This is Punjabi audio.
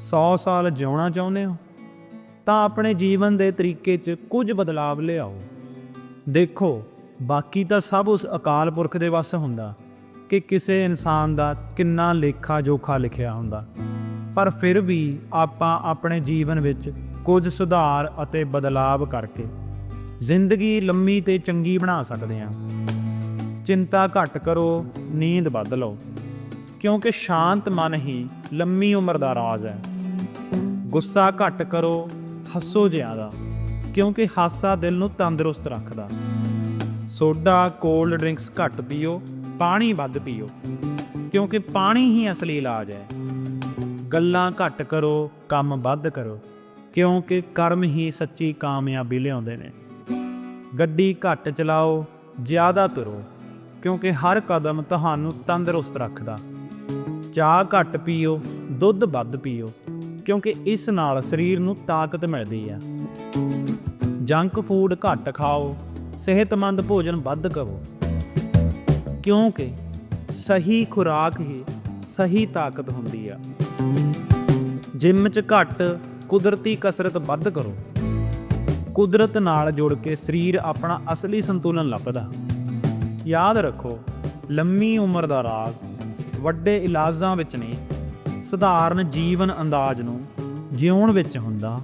100 ਸਾਲ ਜਿਉਣਾ ਚਾਹੁੰਦੇ ਹੋ, ਤਾਂ ਆਪਣੇ ਜੀਵਨ ਦੇ ਤਰੀਕੇ 'ਚ ਕੁਝ ਬਦਲਾਵ ਲਿਆਓ। ਦੇਖੋ, ਬਾਕੀ ਤਾਂ ਸਭ ਉਸ ਅਕਾਲ ਪੁਰਖ ਦੇ ਵੱਸ ਹੁੰਦਾ ਕਿ ਕਿਸੇ ਇਨਸਾਨ ਦਾ ਕਿੰਨਾ ਲੇਖਾ ਜੋਖਾ ਲਿਖਿਆ ਹੁੰਦਾ। ਪਰ ਫਿਰ ਵੀ ਆਪਾਂ ਆਪਣੇ ਜੀਵਨ ਵਿੱਚ ਕੁਝ ਸੁਧਾਰ ਅਤੇ ਬਦਲਾਵ ਕਰਕੇ ਜ਼ਿੰਦਗੀ ਲੰਮੀ ਤੇ ਚੰਗੀ ਬਣਾ ਸਕਦੇ ਹਾਂ। ਚਿੰਤਾ ਘੱਟ ਕਰੋ, ਨੀਂਦ ਵੱਧ ਲਓ, ਕਿਉਂਕਿ ਸ਼ਾਂਤ ਮਨ ਹੀ ਲੰਮੀ ਉਮਰ ਦਾ ਰਾਜ਼ ਹੈ। ਗੁੱਸਾ ਘੱਟ ਕਰੋ, ਹੱਸੋ ਜ਼ਿਆਦਾ, ਕਿਉਂਕਿ ਹਾਸਾ ਦਿਲ ਨੂੰ ਤੰਦਰੁਸਤ ਰੱਖਦਾ। ਸੋਡਾ ਕੋਲਡ ਡਰਿੰਕਸ ਘੱਟ ਪੀਓ, ਪਾਣੀ ਵੱਧ ਪੀਓ, ਕਿਉਂਕਿ ਪਾਣੀ ਹੀ ਅਸਲੀ ਇਲਾਜ ਹੈ। ਗੱਲਾਂ ਘੱਟ ਕਰੋ, ਕੰਮ ਵੱਧ ਕਰੋ, ਕਿਉਂਕਿ ਕਰਮ ਹੀ ਸੱਚੀ ਕਾਮਯਾਬੀ ਲਿਆਉਂਦੇ ਨੇ। ਗੱਡੀ ਘੱਟ ਚਲਾਓ, ਜ਼ਿਆਦਾ ਤੁਰੋ, ਕਿਉਂਕਿ ਹਰ ਕਦਮ ਤੁਹਾਨੂੰ ਤੰਦਰੁਸਤ ਰੱਖਦਾ। ਚਾਹ ਘੱਟ ਪੀਓ ਦੁੱਧ ਵੱਧ ਪੀਓ, ਕਿਉਂਕਿ ਇਸ ਨਾਲ ਸਰੀਰ ਨੂੰ ਤਾਕਤ ਮਿਲਦੀ ਹੈ। ਜੰਕ ਫੂਡ ਘੱਟ ਖਾਓ, ਸਿਹਤਮੰਦ ਭੋਜਨ ਵੱਧ ਕਰੋ, ਕਿਉਂਕਿ ਸਹੀ ਖੁਰਾਕ ਹੀ ਸਹੀ ਤਾਕਤ ਹੁੰਦੀ ਆ। ਜਿਮ 'ਚ ਘੱਟ ਕੁਦਰਤੀ ਕਸਰਤ ਵੱਧ ਕਰੋ। ਕੁਦਰਤ ਨਾਲ ਜੁੜ ਕੇ ਸਰੀਰ ਆਪਣਾ ਅਸਲੀ ਸੰਤੁਲਨ ਲੱਭਦਾ। ਯਾਦ ਰੱਖੋ, ਲੰਮੀ ਉਮਰ ਦਾ ਰਾਜ਼ ਵੱਡੇ ਇਲਾਜਾਂ ਵਿੱਚ ਨਹੀਂ ਸਧਾਰਨ ਜੀਵਨ ਅੰਦਾਜ਼ ਨੂੰ ਜਿਉਣ ਵਿੱਚ ਹੁੰਦਾ।